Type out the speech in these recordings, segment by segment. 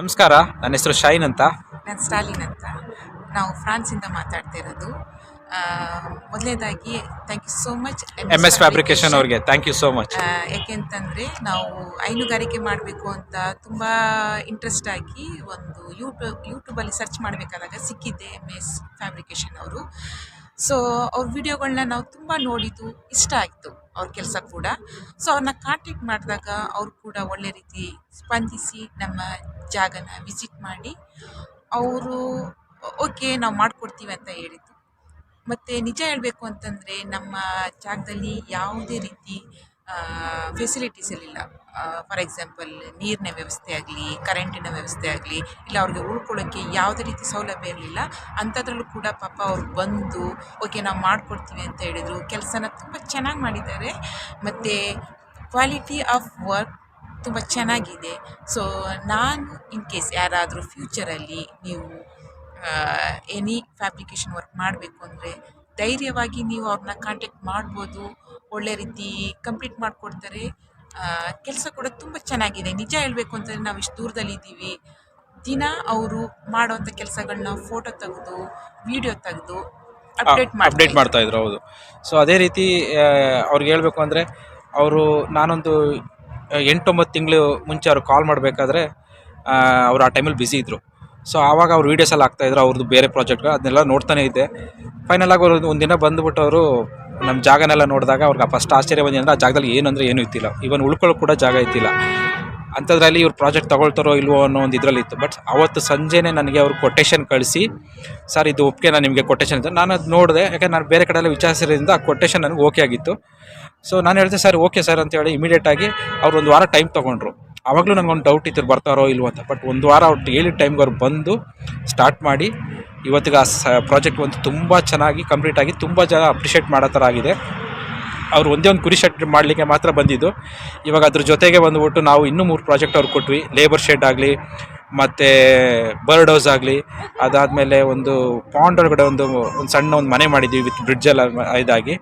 ನಮಸ್ಕಾರ ನನ್ನ ಹೆಸರು ಶೈನ್ ಅಂತ. ನಾನು ಸ್ಟಾಲಿನ್ ಅಂತ. ನಾವು ಫ್ರಾನ್ಸಿಂದ ಮಾತಾಡ್ತಾ ಇರೋದು. ಮೊದಲನೇದಾಗಿ thank you so much M S fabrication ಅವ್ರಿಗೆ. ಥ್ಯಾಂಕ್ ಯು ಸೋ ಮಚ್ ಯಾಕೆಂತಂದರೆ ನಾವು ಹೈನುಗಾರಿಕೆ ಮಾಡಬೇಕು ಅಂತ ತುಂಬ ಇಂಟ್ರೆಸ್ಟ್ ಆಗಿ ಒಂದು ಯೂಟ್ಯೂಬ್ ಯೂಟ್ಯೂಬಲ್ಲಿ ಸರ್ಚ್ ಮಾಡಬೇಕಾದಾಗ ಸಿಕ್ಕಿದ್ದೆ ಎಂ ಎಸ್ ಫ್ಯಾಬ್ರಿಕೇಶನ್ ಅವರು. ಸೊ ಅವ್ರ ವಿಡಿಯೋಗಳನ್ನ ನಾವು ತುಂಬ ನೋಡಿದ್ದು, ಇಷ್ಟ ಆಯಿತು ಅವ್ರ ಕೆಲಸ ಕೂಡ. ಸೊ ಅವ್ರನ್ನ ಕಾಂಟ್ಯಾಕ್ಟ್ ಮಾಡಿದಾಗ ಅವರು ಕೂಡ ಒಳ್ಳೆ ರೀತಿ ಸ್ಪಂದಿಸಿ ನಮ್ಮ ಜಾಗನ ವಿಸಿಟ್ ಮಾಡಿ ಅವರು, ಓಕೆ, ನಾವು ಮಾಡಿಕೊಡ್ತೀವಿ ಅಂತ ಹೇಳಿದ್ದು. ಮತ್ತು ನಿಜ ಹೇಳಬೇಕು ಅಂತಂದರೆ, ನಮ್ಮ ಜಾಗದಲ್ಲಿ ಯಾವುದೇ ರೀತಿ ಫೆಸಿಲಿಟೀಸ್ ಇರಲಿಲ್ಲ ಫಾರ್ ಎಕ್ಸಾಂಪಲ್ ನೀರಿನ ವ್ಯವಸ್ಥೆ ಆಗಲಿ ಕರೆಂಟಿನ ವ್ಯವಸ್ಥೆ ಆಗಲಿ, ಇಲ್ಲ ಅವ್ರಿಗೆ ಉಳ್ಕೊಳ್ಳೋಕ್ಕೆ ಯಾವುದೇ ರೀತಿ ಸೌಲಭ್ಯ ಇರಲಿಲ್ಲ ಅಂಥದ್ರಲ್ಲೂ ಕೂಡ ಪಾಪ ಅವ್ರು ಬಂದು, ಓಕೆ, ನಾವು ಮಾಡಿಕೊಡ್ತೀವಿ ಅಂತ ಹೇಳಿದರು. ಕೆಲಸನ ತುಂಬ ಚೆನ್ನಾಗಿ ಮಾಡಿದ್ದಾರೆ. ಮತ್ತು ಕ್ವಾಲಿಟಿ ಆಫ್ ವರ್ಕ್ ತುಂಬ ಚೆನ್ನಾಗಿದೆ. ಸೊ ನಾನು ಇನ್ ಕೇಸ್ ಯಾರಾದರೂ ಫ್ಯೂಚರಲ್ಲಿ ನೀವು ಎನಿ ಫ್ಯಾಬ್ರಿಕೇಶನ್ ವರ್ಕ್ ಮಾಡಬೇಕು ಅಂದರೆ ಧೈರ್ಯವಾಗಿ ನೀವು ಅವ್ರನ್ನ ಕಾಂಟ್ಯಾಕ್ಟ್ ಮಾಡ್ಬೋದು ಒಳ್ಳೆ ರೀತಿ ಕಂಪ್ಲೀಟ್ ಮಾಡಿಕೊಡ್ತಾರೆ. ಕೆಲಸ ಕೂಡ ತುಂಬ ಚೆನ್ನಾಗಿದೆ. ನಿಜ ಹೇಳಬೇಕು ಅಂತಂದರೆ ನಾವು ಇಷ್ಟು ದೂರದಲ್ಲಿದ್ದೀವಿ ದಿನ ಅವರು ಮಾಡುವಂಥ ಕೆಲಸಗಳನ್ನ ಫೋಟೋ ತೆಗೆದು ವಿಡಿಯೋ ತೆಗೆದು ಅಪ್ಡೇಟ್ ಅಪ್ಡೇಟ್ ಮಾಡ್ತಾ ಇದ್ರು. ಹೌದು. ಸೊ ಅದೇ ರೀತಿ ಅವ್ರಿಗೆ ಹೇಳಬೇಕು ಅಂದರೆ ಅವರು ನಾನೊಂದು ಎಂಟೊಂಬತ್ತು ತಿಂಗಳು ಮುಂಚೆ ಅವ್ರು ಕಾಲ್ ಮಾಡಬೇಕಾದ್ರೆ ಅವ್ರು ಆ ಟೈಮಲ್ಲಿ ಬ್ಯುಸಿ ಇದ್ದರು ಸೊ ಆವಾಗ ಅವ್ರು ವೀಡಿಯೋಸ್ ಎಲ್ಲ ಹಾಕ್ತಾಯಿದ್ರು ಅವ್ರದ್ದು ಬೇರೆ ಪ್ರಾಜೆಕ್ಟ್ ಅದನ್ನೆಲ್ಲ ನೋಡ್ತಾನೆ ಇದ್ದೆ. ಫೈನಲ್ ಆಗಿ ಅವರು ಒಂದಿನ ಬಂದುಬಿಟ್ಟು ಅವರು ನಮ್ಮ ಜಾಗನೆಲ್ಲ ನೋಡಿದಾಗ ಅವ್ರಿಗೆ ಫಸ್ಟ್ ಆಶ್ಚರ್ಯ ಬಂದಿದೆ ಆ ಜಾಗದಲ್ಲಿ ಏನು ಅಂದರೆ ಏನೂ ಇತ್ತಿಲ್ಲ. ಇವನ್ ಉಳ್ಕೊಳ್ಳೋ ಕೂಡ ಜಾಗ ಇತ್ತಿಲ್ಲ. ಅಂಥದ್ರಲ್ಲಿ ಇವ್ರು ಪ್ರಾಜೆಕ್ಟ್ ತೊಗೊಳ್ತಾರೋ ಇಲ್ವೋ ಅನ್ನೋ ಒಂದು ಇದರಲ್ಲಿ ಇತ್ತು. ಬಟ್ ಅವತ್ತು ಸಂಜೆನೆ ನನಗೆ ಅವ್ರು ಕೊಟೇಶನ್ ಕಳಿಸಿ, ಸರ್, ಇದು ಒಪ್ಪಿಗೆ ನಾನು ನಿಮಗೆ ಕೊಟೇಶನ್ ಅಂತ? ನಾನು ಅದು ನೋಡಿದೆ. ಯಾಕಂದ್ರೆ ನಾನು ಬೇರೆ ಕಡೆಯಲ್ಲ ವಿಚಾರಿಸಿರೋದ್ರಿಂದ ಆ ಕೊಟೇಶನ್ ನನಗೆ ಓಕೆ ಆಗಿತ್ತು. ಸೊ ನಾನು ಹೇಳಿದೆ, ಸರ್ ಓಕೆ ಸರ್ ಅಂತ ಹೇಳಿ ಇಮಿಡಿಯೇಟಾಗಿ ಅವ್ರು ಒಂದು ವಾರ ಟೈಮ್ ತೊಗೊಂಡ್ರು. ಆವಾಗಲೂ ನನಗೊಂದು ಡೌಟ್ ಇತ್ತು ಬರ್ತಾರೋ ಇಲ್ವೋ ಅಂತ. ಬಟ್ ಒಂದು ವಾರ ಅವ್ರು ಹೇಳಿದ ಟೈಮ್ಗೆ ಅವ್ರು ಬಂದು ಸ್ಟಾರ್ಟ್ ಮಾಡಿ ಇವತ್ತಿಗೆ ಆ ಸ ಪ್ರಾಜೆಕ್ಟ್ ಒಂದು ತುಂಬ ಚೆನ್ನಾಗಿ ಕಂಪ್ಲೀಟ್ ಆಗಿ ತುಂಬ ಜನ ಅಪ್ರಿಷಿಯೇಟ್ ಮಾಡೋ ಥರ ಆಗಿದೆ. ಅವ್ರು ಒಂದೇ ಒಂದು ಕುರಿ ಶೆಡ್ ಮಾಡಲಿಕ್ಕೆ ಮಾತ್ರ ಬಂದಿದ್ದು. ಇವಾಗ ಅದ್ರ ಜೊತೆಗೆ ಬಂದುಬಿಟ್ಟು ನಾವು ಇನ್ನೂ ಮೂರು ಪ್ರಾಜೆಕ್ಟ್ ಅವ್ರಿಗೆ ಕೊಟ್ವಿ. ಲೇಬರ್ ಶೆಡ್ ಆಗಲಿ, ಮತ್ತು ಬರ್ಡ್ ಹೌಸ್ ಆಗಲಿ, ಅದಾದಮೇಲೆ ಒಂದು ಪಾಂಡ್ ಒಳಗಡೆ ಒಂದು ಒಂದು ಸಣ್ಣ ಒಂದು ಮನೆ ಮಾಡಿದ್ವಿ ವಿತ್ ಬ್ರಿಡ್ಜೆಲ್ಲ ಇದಾಗಿ.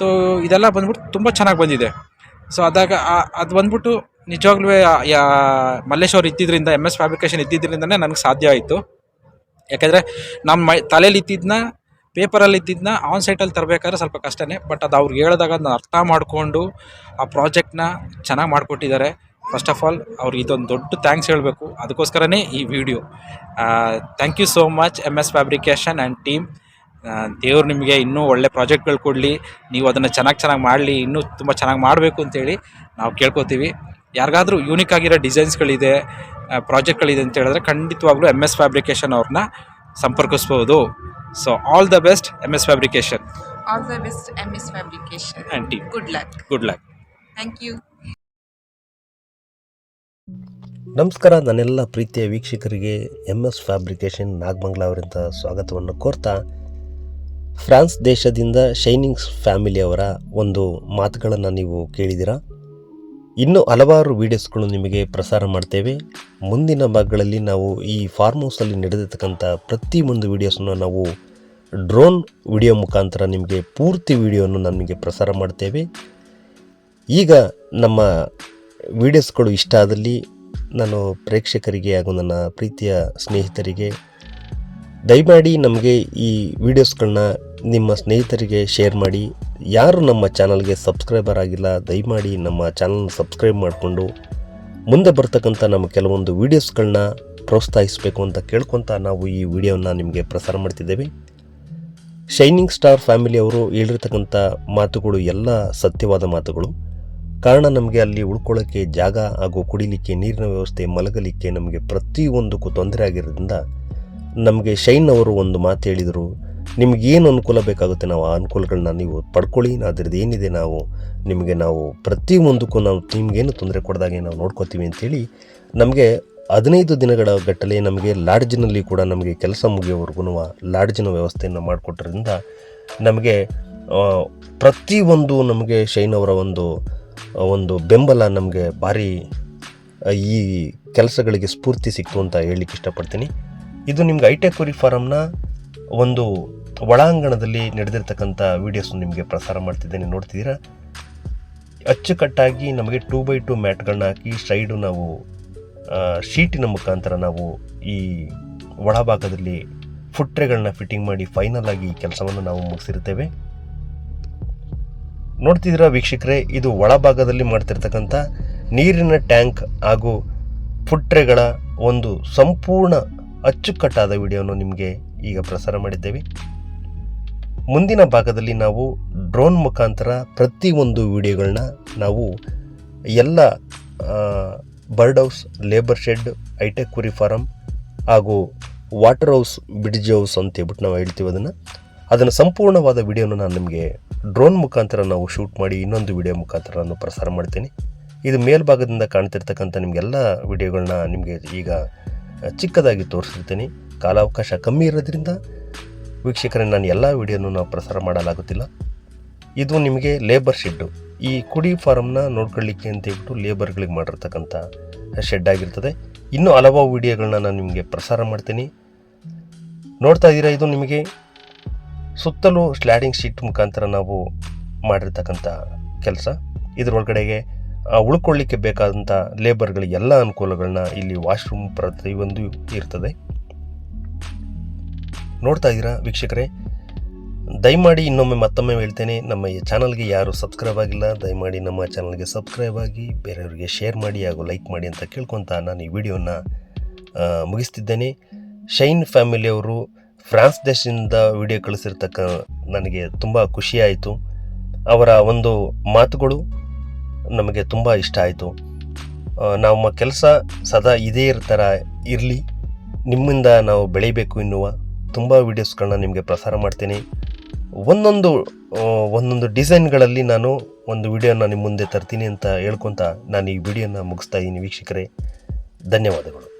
ಸೊ ಇದೆಲ್ಲ ಬಂದ್ಬಿಟ್ಟು ತುಂಬ ಚೆನ್ನಾಗಿ ಬಂದಿದೆ. ಸೊ ಅದಾಗ ಅದು ಬಂದ್ಬಿಟ್ಟು ನಿಜವಾಗ್ಲೂ ಯಾ ಅವ್ರು ಇದ್ದಿದ್ದರಿಂದ ಎಂ ಎಸ್ ಫ್ಯಾಬ್ರಿಕೇಷನ್ ಇದ್ದಿದ್ದರಿಂದನೇ ನನಗೆ ಸಾಧ್ಯ ಆಯಿತು. ಯಾಕೆಂದರೆ ನಮ್ಮ ಮೈ ತಲೆಯಲ್ಲಿ ಇದ್ದಿದ್ದನ್ನ ಪೇಪರಲ್ಲಿ ಇದ್ದಿದ್ದನ್ನ ಆನ್ ಸೈಟಲ್ಲಿ ತರಬೇಕಾದ್ರೆ ಸ್ವಲ್ಪ ಕಷ್ಟನೇ. ಬಟ್ ಅದು ಅವ್ರಿಗೆ ಹೇಳಿದಾಗ ಅದನ್ನ ಅರ್ಥ ಮಾಡಿಕೊಂಡು ಆ ಪ್ರಾಜೆಕ್ಟ್ನ ಚೆನ್ನಾಗಿ ಮಾಡಿಕೊಟ್ಟಿದ್ದಾರೆ. ಫಸ್ಟ್ ಆಫ್ ಆಲ್ ಅವ್ರಿಗೆ ಇದೊಂದು ದೊಡ್ಡ ಥ್ಯಾಂಕ್ಸ್ ಹೇಳಬೇಕು. ಅದಕ್ಕೋಸ್ಕರನೇ ಈ video thank you so much M S fabrication and team ದೇವ್ರು ನಿಮಗೆ ಇನ್ನೂ ಒಳ್ಳೆ ಪ್ರಾಜೆಕ್ಟ್ಗಳು ಕೊಡಲಿ. ನೀವು ಅದನ್ನು ಚೆನ್ನಾಗಿ ಚೆನ್ನಾಗಿ ಮಾಡಲಿ, ಇನ್ನೂ ತುಂಬ ಚೆನ್ನಾಗಿ ಮಾಡಬೇಕು ಅಂತೇಳಿ ನಾವು ಕೇಳ್ಕೊತೀವಿ. ಯಾರಿಗಾದ್ರೂ ಯೂನಿಕ್ ಆಗಿರೋ ಡಿಸೈನ್ಸ್ಗಳಿದೆ ಪ್ರಾಜೆಕ್ಟ್ಗಳಿದೆ ಅಂತ ಹೇಳಿದ್ರೆ ಖಂಡಿತವಾಗ್ಲೂ ಎಂ ಎಸ್ ಫ್ಯಾಬ್ರಿಕೇಷನ್ ಅವ್ರನ್ನ ಸಂಪರ್ಕಿಸ್ಬೋದು. So all the best M S fabrication all the best M S fabrication and team good luck good luck thank you ನಮಸ್ಕಾರ ನನ್ನೆಲ್ಲ ಪ್ರೀತಿಯ ವೀಕ್ಷಕರಿಗೆ ಎಂ ಎಸ್ ಫ್ಯಾಬ್ರಿಕೇಷನ್ ನಾಗಮಂಗ್ಲ ಅವರಿಂದ ಸ್ವಾಗತವನ್ನು ಕೋರ್ತಾ ಫ್ರಾನ್ಸ್ ದೇಶದಿಂದ ಶೈನಿಂಗ್ಸ್ ಫ್ಯಾಮಿಲಿಯವರ ಒಂದು ಮಾತುಗಳನ್ನು ನೀವು ಕೇಳಿದ್ದೀರಾ ಇನ್ನೂ ಹಲವಾರು ವೀಡಿಯೋಸ್ಗಳು ನಿಮಗೆ ಪ್ರಸಾರ ಮಾಡ್ತೇವೆ. ಮುಂದಿನ ಭಾಗಗಳಲ್ಲಿ ನಾವು ಈ ಫಾರ್ಮ್ ಹೌಸಲ್ಲಿ ನಡೆದಿರ್ತಕ್ಕಂಥ ಪ್ರತಿಯೊಂದು ವೀಡಿಯೋಸನ್ನು ನಾವು ಡ್ರೋನ್ ವಿಡಿಯೋ ಮುಖಾಂತರ ನಿಮಗೆ ಪೂರ್ತಿ ವಿಡಿಯೋವನ್ನು ನಮಗೆ ಪ್ರಸಾರ ಮಾಡ್ತೇವೆ. ಈಗ ನಮ್ಮ ವೀಡಿಯೋಸ್ಗಳು ಇಷ್ಟ ಆದಲ್ಲಿ ನಾನು ಪ್ರೇಕ್ಷಕರಿಗೆ ಹಾಗೂ ನನ್ನ ಪ್ರೀತಿಯ ಸ್ನೇಹಿತರಿಗೆ ದಯಮಾಡಿ ನಮಗೆ ಈ ವಿಡಿಯೋಸ್ಗಳನ್ನ ನಿಮ್ಮ ಸ್ನೇಹಿತರಿಗೆ ಶೇರ್ ಮಾಡಿ. ಯಾರು ನಮ್ಮ ಚಾನಲ್ಗೆ ಸಬ್ಸ್ಕ್ರೈಬರ್ ಆಗಿಲ್ಲ, ದಯಮಾಡಿ ನಮ್ಮ ಚಾನಲ್ ಸಬ್ಸ್ಕ್ರೈಬ್ ಮಾಡಿಕೊಂಡು. ಮುಂದೆ ಬರ್ತಕ್ಕಂಥ ನಮ್ಮ ಕೆಲವೊಂದು ವೀಡಿಯೋಸ್ಗಳನ್ನ ಪ್ರೋತ್ಸಾಹಿಸಬೇಕು ಅಂತ ಕೇಳ್ಕೊತ ನಾವು ಈ ವಿಡಿಯೋನ ನಿಮಗೆ ಪ್ರಸಾರ ಮಾಡ್ತಿದ್ದೇವೆ. ಶೈನಿಂಗ್ ಸ್ಟಾರ್ ಫ್ಯಾಮಿಲಿ ಅವರು ಹೇಳಿರ್ತಕ್ಕಂಥ ಮಾತುಗಳು ಎಲ್ಲ ಸತ್ಯವಾದ ಮಾತುಗಳು. ಕಾರಣ ನಮಗೆ ಅಲ್ಲಿ ಉಳ್ಕೊಳ್ಳೋಕ್ಕೆ ಜಾಗ ಹಾಗೂ ಕುಡಿಲಿಕ್ಕೆ ನೀರಿನ ವ್ಯವಸ್ಥೆ ಮಲಗಲಿಕ್ಕೆ ನಮಗೆ ಪ್ರತಿಯೊಂದಕ್ಕೂ ತೊಂದರೆ ಆಗಿರೋದ್ರಿಂದ ನಮಗೆ ಶೈನ್ ಅವರು ಒಂದು ಮಾತು ಹೇಳಿದರು. ನಿಮಗೇನು ಅನುಕೂಲ ಬೇಕಾಗುತ್ತೆ ನಾವು ಆ ಅನುಕೂಲಗಳನ್ನ ನೀವು ಪಡ್ಕೊಳ್ಳಿ, ಅದ್ರದ್ದು ಏನಿದೆ ನಾವು ನಿಮಗೆ ನಾವು ಪ್ರತಿಯೊಂದಕ್ಕೂ ನಾವು ನಿಮಗೇನು ತೊಂದರೆ ಕೊಡ್ದಾಗೆ ನಾವು ನೋಡ್ಕೋತೀವಿ ಅಂತೇಳಿ ನಮಗೆ ಹದಿನೈದು ದಿನಗಳ ಗಟ್ಟಲೆ ನಮಗೆ ಲಾಡ್ಜ್ನಲ್ಲಿ ಕೂಡ ನಮಗೆ ಕೆಲಸ ಮುಗಿಯೋವರೆಗೂ ಲಾಡ್ಜಿನ ವ್ಯವಸ್ಥೆಯನ್ನು ಮಾಡಿಕೊಟ್ರಿಂದ ನಮಗೆ ಪ್ರತಿ ಪ್ರತಿಯೊಂದು ನಮಗೆ ಶೈನ್ ಅವರ ಒಂದು ಒಂದು ಬೆಂಬಲ ನಮಗೆ ಭಾರಿ ಈ ಕೆಲಸಗಳಿಗೆ ಸ್ಫೂರ್ತಿ ಸಿಕ್ತು ಅಂತ ಹೇಳಲಿಕ್ಕೆ ಇಷ್ಟಪಡ್ತೀನಿ. ಇದು ನಿಮ್ಗೆ ಐಟೆಕ್ ಕುರಿ ಫಾರಮ್ನ ಒಂದು ಒಳಾಂಗಣದಲ್ಲಿ ನಡೆದಿರ್ತಕ್ಕಂಥ ವೀಡಿಯೋಸ್ ನಿಮಗೆ ಪ್ರಸಾರ ಮಾಡ್ತಿದ್ದೇನೆ, ನೋಡ್ತಿದ್ದೀರಾ? ಅಚ್ಚುಕಟ್ಟಾಗಿ ನಮಗೆ ಟೂ ಬೈ ಟೂ ಮ್ಯಾಟ್ಗಳನ್ನ ಹಾಕಿ ಸೈಡು ನಾವು ಶೀಟಿನ ಮುಖಾಂತರ ನಾವು ಈ ಒಳಭಾಗದಲ್ಲಿ ಫುಟ್ರೆಗಳನ್ನ ಫಿಟ್ಟಿಂಗ್ ಮಾಡಿ ಫೈನಲ್ ಆಗಿ ಕೆಲಸವನ್ನು ನಾವು ಮುಗಿಸಿರ್ತೇವೆ ನೋಡ್ತಿದ್ದೀರಾ ವೀಕ್ಷಕರೇ, ಇದು ಒಳಭಾಗದಲ್ಲಿ ಮಾಡ್ತಿರ್ತಕ್ಕಂಥ ನೀರಿನ ಟ್ಯಾಂಕ್ ಹಾಗೂ ಫುಟ್ರೆಗಳ ಒಂದು ಸಂಪೂರ್ಣ ಅಚ್ಚುಕಟ್ಟಾದ ವಿಡಿಯೋವನ್ನು ನಿಮಗೆ ಈಗ ಪ್ರಸಾರ ಮಾಡಿದ್ದೇವೆ. ಮುಂದಿನ ಭಾಗದಲ್ಲಿ ನಾವು ಡ್ರೋನ್ ಮುಖಾಂತರ ಪ್ರತಿಯೊಂದು ವಿಡಿಯೋಗಳನ್ನ ನಾವು ಎಲ್ಲ bird house, labour shed hi-tech ಕುರಿ ಫಾರಮ್ ಹಾಗೂ ವಾಟರ್ ಹೌಸ್, ಬ್ರಿಡ್ಜ್ ಹೌಸ್ ಅಂತ ಹೇಳ್ಬಿಟ್ಟು ನಾವು ಹೇಳ್ತೀವಿ ಅದನ್ನು. ಅದನ್ನು ಸಂಪೂರ್ಣವಾದ ವಿಡಿಯೋನ ನಾನು ನಿಮಗೆ ಡ್ರೋನ್ ಮುಖಾಂತರ ನಾವು ಶೂಟ್ ಮಾಡಿ ಇನ್ನೊಂದು ವಿಡಿಯೋ ಮುಖಾಂತರ ನಾನು ಪ್ರಸಾರ ಮಾಡ್ತೀನಿ. ಇದು ಮೇಲ್ಭಾಗದಿಂದ ಕಾಣ್ತಿರ್ತಕ್ಕಂಥ ನಿಮಗೆಲ್ಲ ವಿಡಿಯೋಗಳನ್ನ ನಿಮಗೆ ಈಗ ಚಿಕ್ಕದಾಗಿ ತೋರಿಸಿರ್ತೀನಿ. ಕಾಲಾವಕಾಶ ಕಮ್ಮಿ ಇರೋದ್ರಿಂದ ವೀಕ್ಷಕರೇ, ನಾನು ಎಲ್ಲ ವಿಡಿಯೋನು ನಾವು ಪ್ರಸಾರ ಮಾಡಲಾಗುತ್ತಿಲ್ಲ. ಇದು ನಿಮಗೆ ಲೇಬರ್ ಶೆಡ್ಡು ಈ ಕುಡಿ ಫಾರಮ್ನ ನೋಡ್ಕೊಳ್ಳಿಕ್ಕೆ ಅಂತ ಹೇಳ್ಬಿಟ್ಟು ಲೇಬರ್ಗಳಿಗೆ ಮಾಡಿರ್ತಕ್ಕಂಥ ಶೆಡ್ ಆಗಿರ್ತದೆ. ಇನ್ನೂ ಹಲವಾರು ವಿಡಿಯೋಗಳನ್ನ ನಾನು ನಿಮಗೆ ಪ್ರಸಾರ ಮಾಡ್ತೀನಿ. ನೋಡ್ತಾ ಇದ್ದೀರಾ, ಇದು ನಿಮಗೆ ಸುತ್ತಲೂ ಸ್ಲ್ಯಾಡಿಂಗ್ ಶೀಟ್ ಮುಖಾಂತರ ನಾವು ಮಾಡಿರ್ತಕ್ಕಂಥ ಕೆಲಸ. ಇದರೊಳಗಡೆಗೆ ಉಳ್ಕೊಳ್ಳಿಕ್ಕೆ ಬೇಕಾದಂಥ ಲೇಬರ್ಗಳಿಗೆ ಎಲ್ಲ ಅನುಕೂಲಗಳನ್ನ ಇಲ್ಲಿ ವಾಶ್ರೂಮ್ ಪ್ರತಿಯೊಂದು ಇರ್ತದೆ. ನೋಡ್ತಾ ಇದ್ದೀರಾ ವೀಕ್ಷಕರೇ? ದಯಮಾಡಿ ಇನ್ನೊಮ್ಮೆ ಮತ್ತೊಮ್ಮೆ ಹೇಳ್ತೇನೆ, ನಮ್ಮ ಈ ಚಾನಲ್ಗೆ ಯಾರು ಸಬ್ಸ್ಕ್ರೈಬ್ ಆಗಿಲ್ಲ, ದಯಮಾಡಿ ನಮ್ಮ ಚಾನಲ್ಗೆ ಸಬ್ಸ್ಕ್ರೈಬ್ ಆಗಿ, ಬೇರೆಯವರಿಗೆ ಶೇರ್ ಮಾಡಿ ಹಾಗೂ ಲೈಕ್ ಮಾಡಿ ಅಂತ ಕೇಳ್ಕೊತ ನಾನು ಈ ವಿಡಿಯೋನ ಮುಗಿಸ್ತಿದ್ದೇನೆ. ಶೈನ್ ಫ್ಯಾಮಿಲಿಯವರು ಫ್ರಾನ್ಸ್ ದೇಶದಿಂದ ವಿಡಿಯೋ ಕಳಿಸಿರ್ತಕ್ಕ ನನಗೆ ತುಂಬ ಖುಷಿಯಾಯಿತು ಅವರ ಒಂದು ಮಾತುಗಳು ನಮಗೆ ತುಂಬ ಇಷ್ಟ ಆಯಿತು. ನಮ್ಮ ಕೆಲಸ ಸದಾ ಇದೇ ಥರ ಇರಲಿ. ನಿಮ್ಮಿಂದ ನಾವು ಬೆಳಿಬೇಕು ಎನ್ನುವ ತುಂಬ ವೀಡಿಯೋಸ್ಗಳನ್ನ ನಿಮಗೆ ಪ್ರಸಾರ ಮಾಡ್ತೀನಿ. ಒಂದೊಂದು ಒಂದೊಂದು ಡಿಸೈನ್ಗಳಲ್ಲಿ ನಾನು ಒಂದು ವಿಡಿಯೋನ ನಿಮ್ಮ ಮುಂದೆ ತರ್ತೀನಿ ಅಂತ ಹೇಳ್ಕೊತ ನಾನು ಈ ವಿಡಿಯೋನ ಮುಗಿಸ್ತಾ ಇದ್ದೀನಿ ವೀಕ್ಷಕರೇ. ಧನ್ಯವಾದಗಳು.